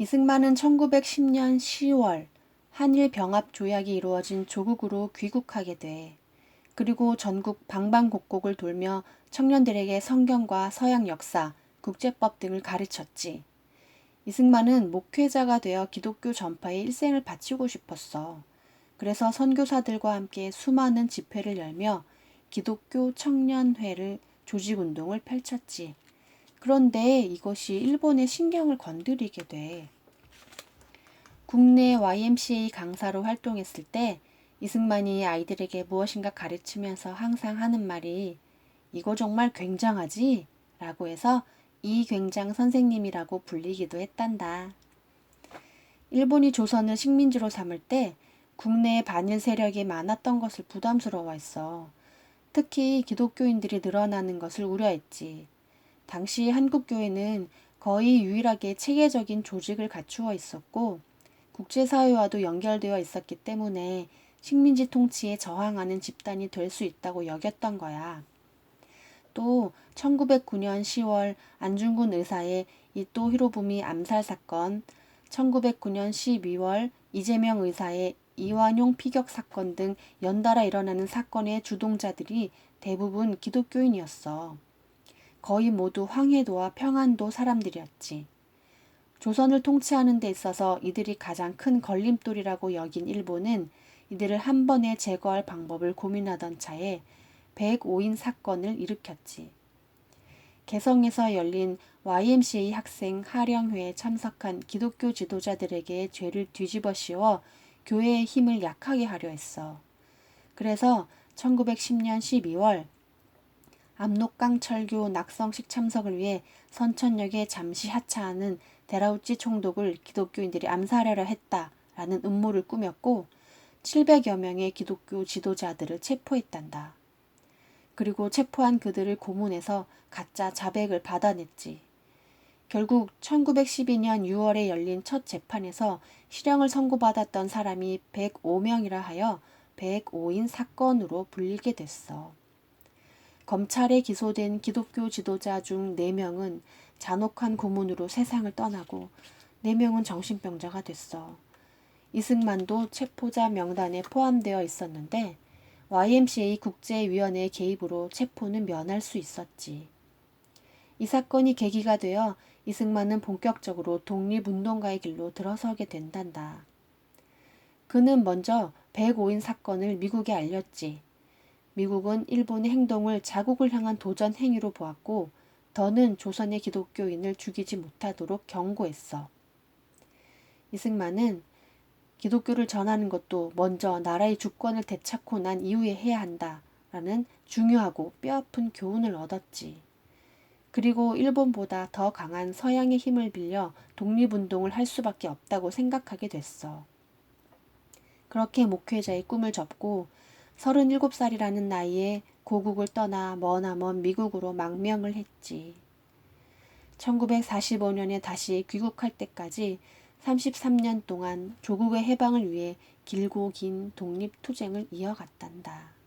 이승만은 1910년 10월 한일 병합 조약이 이루어진 조국으로 귀국하게 돼. 그리고 전국 방방곡곡을 돌며 청년들에게 성경과 서양 역사, 국제법 등을 가르쳤지. 이승만은 목회자가 되어 기독교 전파에 일생을 바치고 싶었어. 그래서 선교사들과 함께 수많은 집회를 열며 기독교 청년회를 조직 운동을 펼쳤지. 그런데 이것이 일본의 신경을 건드리게 돼. 국내 YMCA 강사로 활동했을 때 이승만이 아이들에게 무엇인가 가르치면서 항상 하는 말이 이거 정말 굉장하지? 라고 해서 이굉장 선생님이라고 불리기도 했단다. 일본이 조선을 식민지로 삼을 때 국내에 반일 세력이 많았던 것을 부담스러워했어. 특히 기독교인들이 늘어나는 것을 우려했지. 당시 한국교회는 거의 유일하게 체계적인 조직을 갖추어 있었고 국제사회와도 연결되어 있었기 때문에 식민지 통치에 저항하는 집단이 될 수 있다고 여겼던 거야. 또 1909년 10월 안중근 의사의 이토 히로부미 암살 사건, 1909년 12월 이재명 의사의 이완용 피격 사건 등 연달아 일어나는 사건의 주동자들이 대부분 기독교인이었어. 거의 모두 황해도와 평안도 사람들이었지. 조선을 통치하는 데 있어서 이들이 가장 큰 걸림돌이라고 여긴 일본은 이들을 한 번에 제거할 방법을 고민하던 차에 105인 사건을 일으켰지. 개성에서 열린 YMCA 학생 하령회에 참석한 기독교 지도자들에게 죄를 뒤집어 씌워 교회의 힘을 약하게 하려 했어. 그래서 1910년 12월 압록강 철교 낙성식 참석을 위해 선천역에 잠시 하차하는 데라우찌 총독을 기독교인들이 암살하려 했다라는 음모를 꾸몄고 700여 명의 기독교 지도자들을 체포했단다. 그리고 체포한 그들을 고문해서 가짜 자백을 받아냈지. 결국 1912년 6월에 열린 첫 재판에서 실형을 선고받았던 사람이 105명이라 하여 105인 사건으로 불리게 됐어. 검찰에 기소된 기독교 지도자 중 4명은 잔혹한 고문으로 세상을 떠나고 4명은 정신병자가 됐어. 이승만도 체포자 명단에 포함되어 있었는데 YMCA 국제위원회 개입으로 체포는 면할 수 있었지. 이 사건이 계기가 되어 이승만은 본격적으로 독립운동가의 길로 들어서게 된단다. 그는 먼저 105인 사건을 미국에 알렸지. 미국은 일본의 행동을 자국을 향한 도전 행위로 보았고 더는 조선의 기독교인을 죽이지 못하도록 경고했어. 이승만은 기독교를 전하는 것도 먼저 나라의 주권을 되찾고 난 이후에 해야 한다라는 중요하고 뼈아픈 교훈을 얻었지. 그리고 일본보다 더 강한 서양의 힘을 빌려 독립운동을 할 수밖에 없다고 생각하게 됐어. 그렇게 목회자의 꿈을 접고 37살이라는 나이에 고국을 떠나 머나먼 미국으로 망명을 했지. 1945년에 다시 귀국할 때까지 33년 동안 조국의 해방을 위해 길고 긴 독립투쟁을 이어갔단다.